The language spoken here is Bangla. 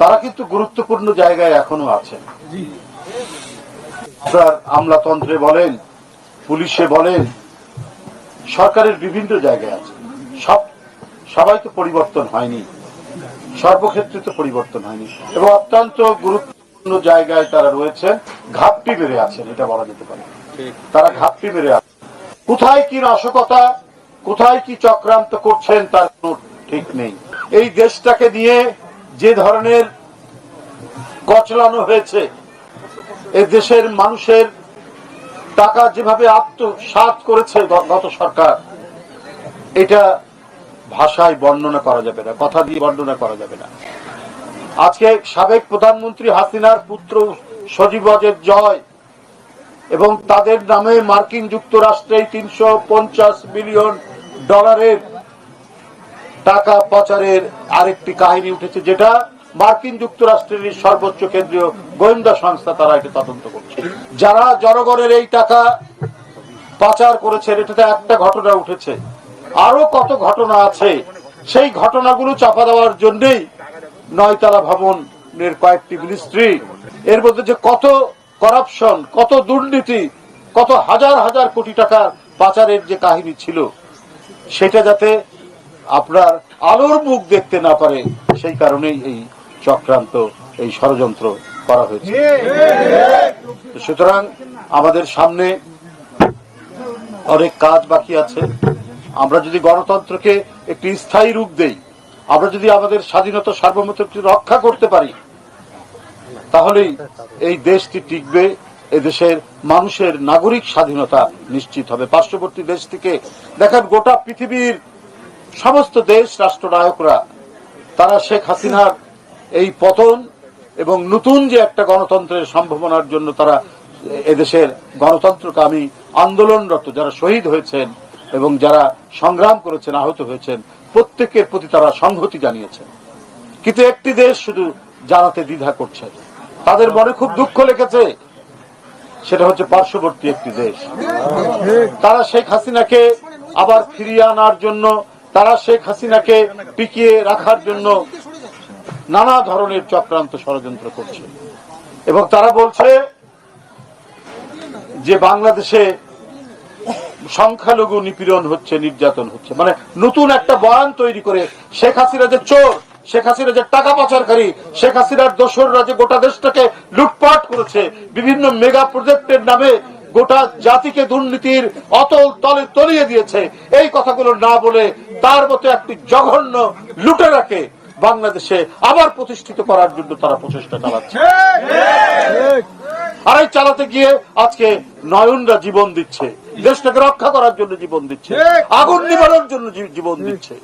তারা কিন্তু গুরুত্বপূর্ণ জায়গায় এখনও আছেন। আমলাতন্ত্রে বলেন, পুলিশে বলেন, সরকারের বিভিন্ন জায়গায় আছে। সব, সবাই তো পরিবর্তন হয়নি। সর্বক্ষেত্রে তো পরিবর্তন হয়নি। এবং অত্যন্ত গুরুত্বপূর্ণ জায়গায় তারা রয়েছে। ঘাপটি মেরে আছেন, এটা বলা যেতে পারে। তারা ঘাপটি মেরে আছেন। কোথায় কি নাশকতা কোথায় কি চক্রান্ত করছেন তার কোনো ঠিক নেই। এই দেশটাকে নিয়ে যে ধরনের কচলানো হয়েছে, এ দেশের মানুষের টাকা যেভাবে আত্মসাত করেছে গত সরকার, এটা ভাষায় বর্ণনা করা যাবে না, কথা দিয়ে বর্ণনা করা যাবে না। আজকে সাবেক প্রধানমন্ত্রী হাসিনার পুত্র সজীব ওয়াজেদ জয় এবং তাদের নামে মার্কিন যুক্তরাষ্ট্রে তিনশো পঞ্চাশ মিলিয়ন ডলারের টাকা পাচারের আরেকটি কাহিনী উঠেছে, যেটা মার্কিন যুক্তরাষ্ট্রের সর্বোচ্চ কেন্দ্রীয় গোয়েন্দা সংস্থা তারা এটা তদন্ত করছে। যারা জনগণের এই টাকা পাচার করেছে এটাতে একটা ঘটনা উঠেছে। আরও কত ঘটনা আছে, সেই ঘটনাগুলো চাপা দেওয়ার জন্যই নয়তলা ভবনের কয়েকটি মিনিস্ট্রি, এর মধ্যে যে কত করাপশন, কত দুর্নীতি, কত হাজার হাজার কোটি টাকা পাচারের যে কাহিনী ছিল, সেটা যাতে আপনার আলোর মুখ দেখতে না পারে, সেই কারণেই এই চক্রান্ত, এই ষড়যন্ত্র করা হয়েছে। সুতরাং আমাদের সামনে অনেক কাজ বাকি আছে। আমরা যদি গণতন্ত্রকে একটি স্থায়ী রূপ দেই, আমরা যদি আমাদের স্বাধীনতা, সার্বভৌমত্বকে রক্ষা করতে পারি, তাহলেই এই দেশটি টিকবে, এদেশের মানুষের নাগরিক স্বাধীনতা নিশ্চিত হবে। পার্শ্ববর্তী দেশ থেকে দেখেন গোটা পৃথিবীর সমস্ত দেশ রাষ্ট্রনায়করা, তারা শেখ হাসিনার এই পতন এবং নতুন যে একটা গণতন্ত্রের সম্ভাবনার জন্য তারা এদেশের গণতন্ত্রকামী আন্দোলনরত, যারা শহীদ হয়েছেন এবং যারা সংগ্রাম করেছেন, আহত হয়েছেন, প্রত্যেকের প্রতি তারা সংহতি জানিয়েছেন। কিন্তু একটি দেশ শুধু জানাতে দ্বিধা করছে। তাদের মনে খুব দুঃখ লেগেছে, সেটা হচ্ছে পার্শ্ববর্তী একটি দেশ। তারা শেখ হাসিনাকে আবার ফিরিয়ে আনার জন্য তারা শেখ হাসিনাকে টিকিয়ে রাখার জন্য নানা ধরনের চক্রান্ত ষড়যন্ত্র করছে। এবং তারা বলছে যে বাংলাদেশে সংখ্যালঘু নিপীড়ন হচ্ছে, নির্যাতন হচ্ছে। মানে নতুন একটা বয়ান তৈরি করে শেখ হাসিনা যে চোর, শেখ হাসিনা যে টাকা পাচারকারী, শেখ হাসিনার দোসররা যে গোটা দেশটাকে লুটপাট করেছে, বিভিন্ন মেগা প্রজেক্টের নামে গোটা জাতিকে দুর্নীতির অতল তলে তলিয়ে দিয়েছে, এই কথাগুলো না বলে তার মতো একটি জঘন্য লুটেরাকে বাংলাদেশে আবার প্রতিষ্ঠিত করার জন্য তারা প্রচেষ্টা চালাচ্ছে। আর এই চালাতে গিয়ে আজকে নয়নরা জীবন দিচ্ছে। দেশটাকে রক্ষা করার জন্য জীবন দিচ্ছে। আগুন নিবারণের জন্য জীবন দিচ্ছে।